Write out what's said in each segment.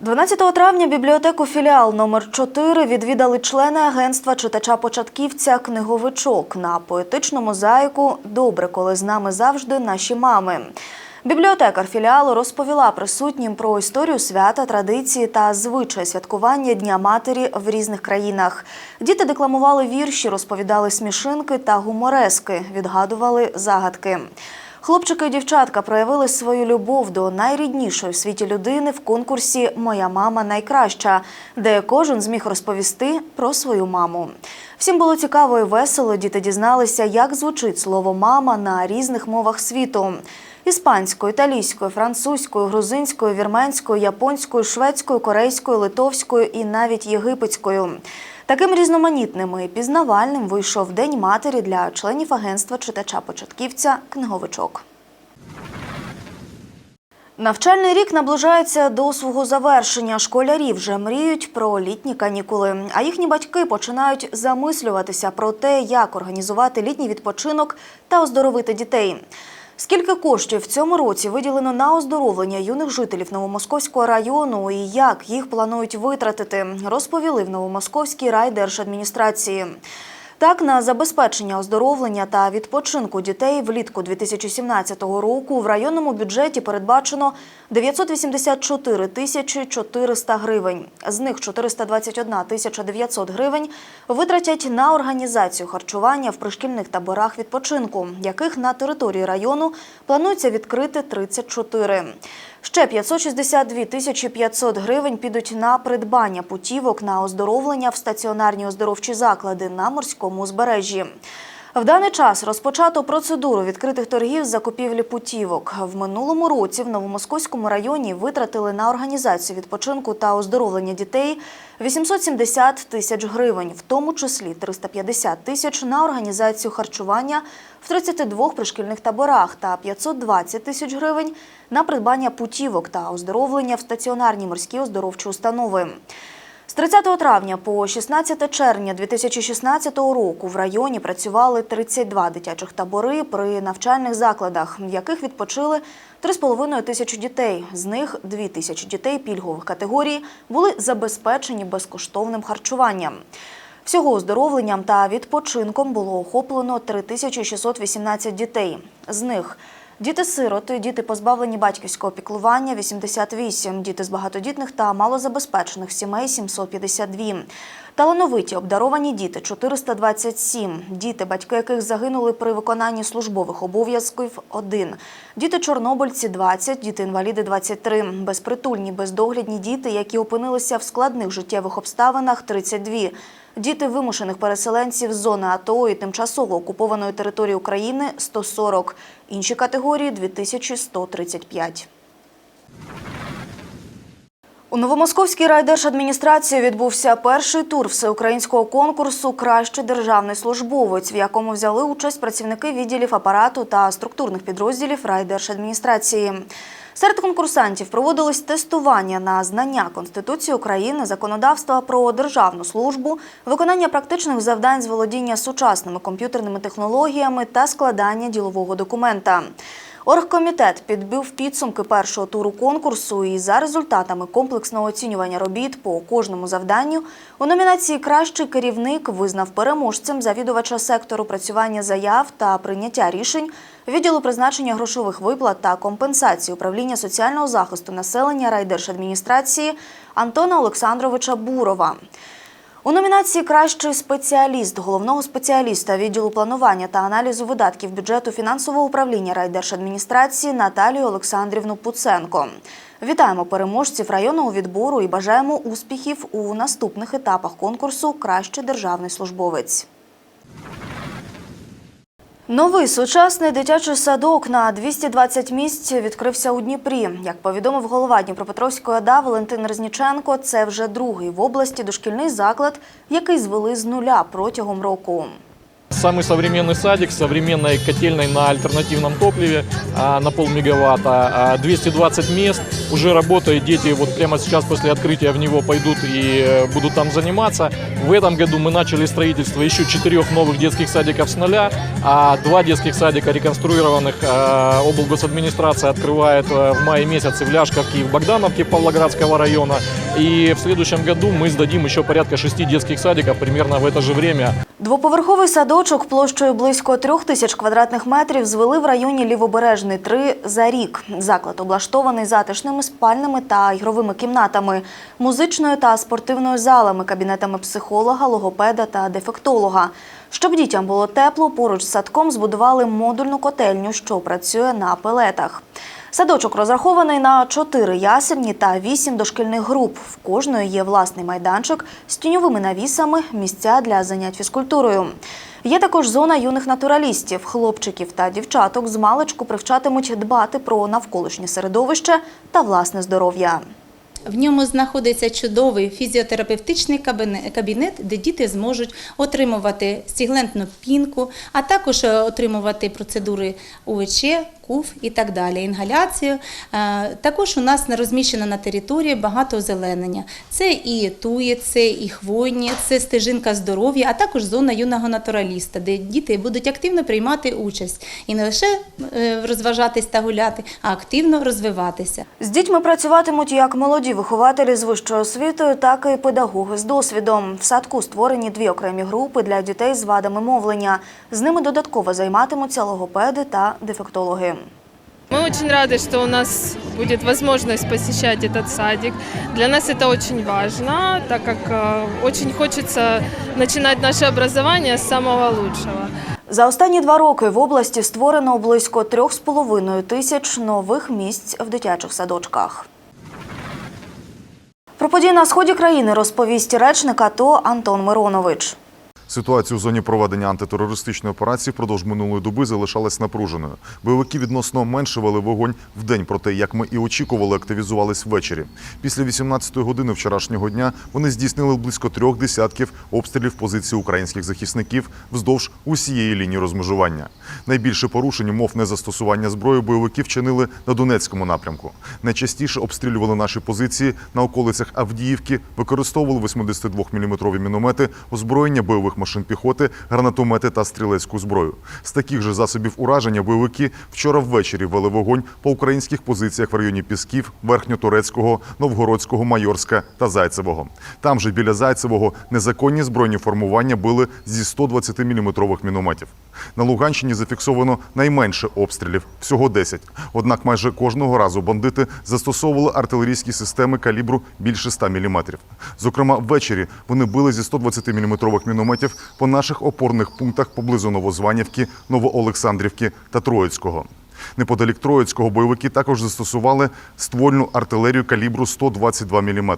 12 травня бібліотеку філіал номер 4 відвідали члени агентства читача-початківця Книговичок на поетичну мозаїку Добре, коли з нами завжди наші мами. Бібліотекар філіалу розповіла присутнім про історію свята, традиції та звичаї святкування Дня матері в різних країнах. Діти декламували вірші, розповідали смішинки та гуморески, відгадували загадки. Хлопчики і дівчатка проявили свою любов до найріднішої в світі людини в конкурсі Моя мама найкраща, де кожен зміг розповісти про свою маму. Всім було цікаво і весело. Діти дізналися, як звучить слово мама на різних мовах світу: іспанською, італійською, французькою, грузинською, вірменською, японською, шведською, корейською, литовською і навіть єгипетською. Таким різноманітним і пізнавальним вийшов День матері для членів агентства читача-початківця Книговичок. Навчальний рік наближається до свого завершення. Школярі вже мріють про літні канікули, а їхні батьки починають замислюватися про те, як організувати літній відпочинок та оздоровити дітей. Скільки коштів в цьому році виділено на оздоровлення юних жителів Новомосковського району і як їх планують витратити, розповіли в Новомосковській райдержадміністрації. Так, на забезпечення оздоровлення та відпочинку дітей влітку 2017 року в районному бюджеті передбачено 984 тисячі 400 гривень. З них 421 тисяча 900 гривень витратять на організацію харчування в пришкільних таборах відпочинку, яких на території району планується відкрити 34. Ще 562 тисячі 500 гривень підуть на придбання путівок на оздоровлення в стаціонарні оздоровчі заклади на морському узбережжі. В даний час розпочато процедуру відкритих торгів з закупівлі путівок. В минулому році в Новомосковському районі витратили на організацію відпочинку та оздоровлення дітей 870 тисяч гривень, в тому числі 350 тисяч на організацію харчування в 32 пришкільних таборах та 520 тисяч гривень на придбання путівок та оздоровлення в стаціонарні морські оздоровчі установи. З 30 травня по 16 червня 2016 року в районі працювали 32 дитячих табори при навчальних закладах, в яких відпочили 3,5 тисячі дітей. З них 2 тисячі дітей пільгових категорій були забезпечені безкоштовним харчуванням. Всього оздоровленням та відпочинком було охоплено 3618 дітей. З них Діти-сироти, діти позбавлені батьківського піклування – 88, діти з багатодітних та малозабезпечених сімей – 752. Талановиті обдаровані діти – 427, діти, батьки яких загинули при виконанні службових обов'язків – 1. Діти-чорнобильці – 20, діти-інваліди – 23, безпритульні, бездоглядні діти, які опинилися в складних життєвих обставинах – 32. Діти вимушених переселенців з зони АТО і тимчасово окупованої території України – 140. Інші категорії – 2135. У Новомосковській райдержадміністрації відбувся перший тур всеукраїнського конкурсу Кращий державний службовець, в якому взяли участь працівники відділів апарату та структурних підрозділів райдержадміністрації. Серед конкурсантів проводилось тестування на знання Конституції України, законодавства про державну службу, виконання практичних завдань з володіння сучасними комп'ютерними технологіями та складання ділового документа. Оргкомітет підбив підсумки першого туру конкурсу і за результатами комплексного оцінювання робіт по кожному завданню у номінації Кращий керівник визнав переможцем завідувача сектору працювання заяв та прийняття рішень відділу призначення грошових виплат та компенсації управління соціального захисту населення райдержадміністрації Антона Олександровича Бурова. У номінації Кращий спеціаліст головного спеціаліста відділу планування та аналізу видатків бюджету фінансового управління райдержадміністрації Наталію Олександрівну Пуценко. Вітаємо переможців районного відбору і бажаємо успіхів у наступних етапах конкурсу Кращий державний службовець. Новий сучасний дитячий садок на 220 місць відкрився у Дніпрі. Як повідомив голова Дніпропетровської ОДА Валентин Резніченко, це вже другий в області дошкільний заклад, який звели з нуля протягом року. Самый современный садик с современной котельной на альтернативном топливе а, на полмегаватта, а, 220 мест, уже работает, дети вот прямо сейчас после открытия в него пойдут и э, будут там заниматься. В этом году мы начали строительство еще четырех новых детских садиков с нуля, а два детских садика реконструированных а, облгосадминистрация открывает э, в мае месяце в Ляшковке и в Богдановке Павлоградского района. И в следующем году мы сдадим еще порядка шести детских садиков примерно в это же время. Двоповерховий садочок площею близько трьох тисяч квадратних метрів звели в районі Лівобережний 3 за рік. Заклад облаштований затишними спальними та ігровими кімнатами, музичною та спортивною залами, кабінетами психолога, логопеда та дефектолога. Щоб дітям було тепло, поруч з садком збудували модульну котельню, що працює на пелетах. Садочок розрахований на чотири ясельні та вісім дошкільних груп. В кожної є власний майданчик з тіньовими навісами, місця для занять фізкультурою. Є також зона юних натуралістів. Хлопчиків та дівчаток з маличку привчатимуть дбати про навколишнє середовище та власне здоров'я. В ньому знаходиться чудовий фізіотерапевтичний кабіне- кабінет, де діти зможуть отримувати стіглентну пінку, а також е, отримувати процедури УВЧ, КУФ і так далі, інгаляцію. Е, Також у нас не розміщено на території багато озеленення. Це і тує, це і хвойні, це стежинка здоров'я, а також зона юного натураліста, де діти будуть активно приймати участь і не лише е, розважатись та гуляти, а активно розвиватися. З дітьми працюватимуть як молоді вихователі з вищою освітою, так і педагоги з досвідом. В садку створені дві окремі групи для дітей з вадами мовлення. З ними додатково займатимуться логопеди та дефектологи. Мы очень рады, что у нас будет возможность посещать этот садик. Для нас это очень важно, так как э, очень хочется начинать наше образование с самого лучшего. За останні два роки в області створено близько трьох з половиною тисяч нових місць в дитячих садочках. Про події на сході країни розповість речник АТО Антон Миронович. Ситуація у зоні проведення антитерористичної операції впродовж минулої доби залишалась напруженою. Бойовики відносно менше вели вогонь в день, проте, як ми і очікували, активізувались ввечері. Після 18-ї години вчорашнього дня вони здійснили близько трьох десятків обстрілів позицій українських захисників вздовж усієї лінії розмежування. Найбільше порушень умов незастосування зброї бойовики вчинили на Донецькому напрямку. Найчастіше обстрілювали наші позиції на околицях Авдіївки, використовували 82-мм міномети, озброєння бойових машин піхоти, гранатомети та стрілецьку зброю. З таких же засобів ураження бойовики вчора ввечері вели вогонь по українських позиціях в районі Пісків, Верхньотурецького, Новгородського, Майорська та Зайцевого. Там же біля Зайцевого незаконні збройні формування били зі 120-мм мінометів. На Луганщині зафіксовано найменше обстрілів всього 10. Однак майже кожного разу бандити застосовували артилерійські системи калібру більше 100 мм. Зокрема, ввечері вони били зі 120-мм мінометів по наших опорних пунктах поблизу Новозванівки, Новоолександрівки та Троїцького. Неподалік Троїцького бойовики також застосували ствольну артилерію калібру 122 мм.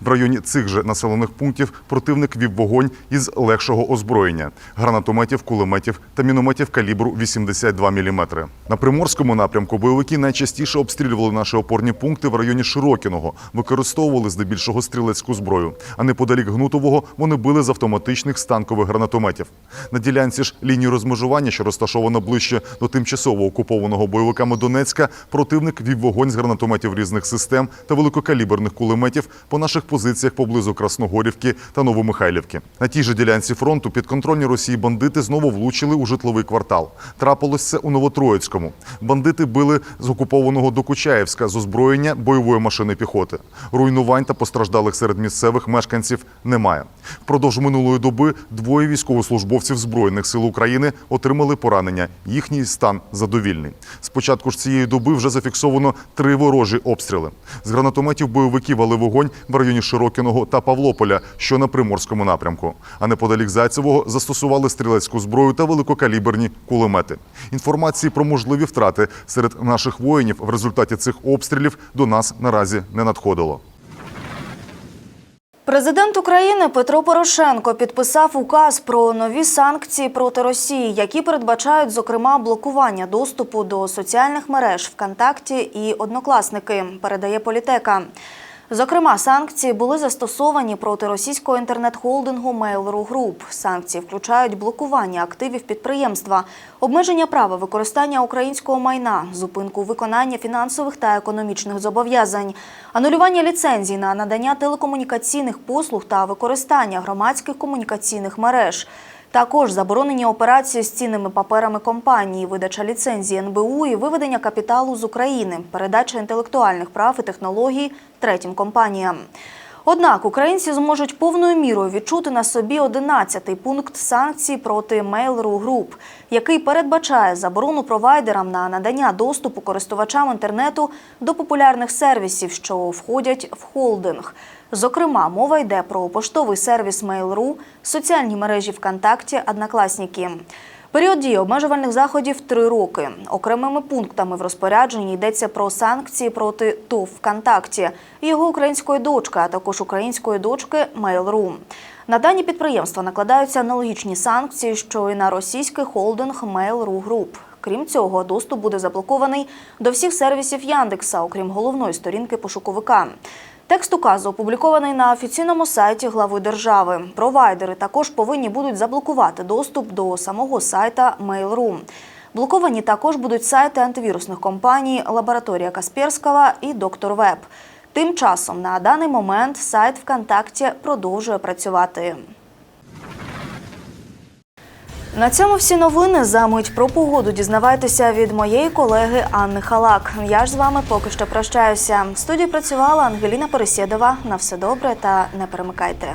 В районі цих же населених пунктів противник вів вогонь із легшого озброєння – гранатометів, кулеметів та мінометів калібру 82 мм. На Приморському напрямку бойовики найчастіше обстрілювали наші опорні пункти в районі Широкіного, використовували здебільшого стрілецьку зброю. А неподалік Гнутового вони били з автоматичних станкових гранатометів. На ділянці ж лінії розмежування, що розташовано ближче до тимчасово окупованого бойовиками Донецька, противник вів вогонь з гранатометів різних систем та великокаліберних кулеметів по наших позиціях поблизу Красногорівки та Новомихайлівки. На тій же ділянці фронту підконтрольні Росії бандити знову влучили у житловий квартал. Трапилось це у Новотроїцькому. Бандити били з окупованого Докучаєвська з озброєння бойової машини піхоти. Руйнувань та постраждалих серед місцевих мешканців немає. Впродовж минулої доби двоє військовослужбовців Збройних сил України отримали поранення. Їхній стан задовільний. Спочатку ж цієї доби вже зафіксовано три ворожі обстріли. З гранатометів бойовики вали вогонь в районі Широкіного та Павлополя, що на Приморському напрямку. А неподалік Зайцевого застосували стрілецьку зброю та великокаліберні кулемети. Інформації про можливі втрати серед наших воїнів в результаті цих обстрілів до нас наразі не надходило. Президент України Петро Порошенко підписав указ про нові санкції проти Росії, які передбачають, зокрема, блокування доступу до соціальних мереж ВКонтакті і Однокласники. Передає політека. Зокрема, санкції були застосовані проти російського інтернет-холдингу Mail.ru Group. Санкції включають блокування активів підприємства, обмеження права використання українського майна, зупинку виконання фінансових та економічних зобов'язань, анулювання ліцензій на надання телекомунікаційних послуг та використання громадських комунікаційних мереж. Також заборонені операції з цінними паперами компанії, видача ліцензії НБУ і виведення капіталу з України, передача інтелектуальних прав і технологій третім компаніям. Однак українці зможуть повною мірою відчути на собі 11-й пункт санкцій проти Mail.ru Group, який передбачає заборону провайдерам на надання доступу користувачам інтернету до популярних сервісів, що входять в холдинг. Зокрема, мова йде про поштовий сервіс Mail.ru, соціальні мережі ВКонтакті, Однокласники. Період дії обмежувальних заходів три роки. Окремими пунктами в розпорядженні йдеться про санкції проти ТОВ ВКонтакті, його української дочки, а також української дочки Mail.ru. На дані підприємства накладаються аналогічні санкції, що і на російський холдинг Mail.ru Group. Крім цього, доступ буде заблокований до всіх сервісів Яндекса, окрім головної сторінки пошуковика. Текст указу опублікований на офіційному сайті глави держави. Провайдери також повинні будуть заблокувати доступ до самого сайта Mail.ru. Блоковані також будуть сайти антивірусних компаній Лабораторія Касперського і Доктор Веб. Тим часом на даний момент сайт ВКонтакті продовжує працювати. На цьому всі новини. За мить про погоду дізнавайтеся від моєї колеги Анни Халак. Я ж з вами поки що прощаюся. В студії працювала Ангеліна Пересєдова. На все добре та не перемикайте.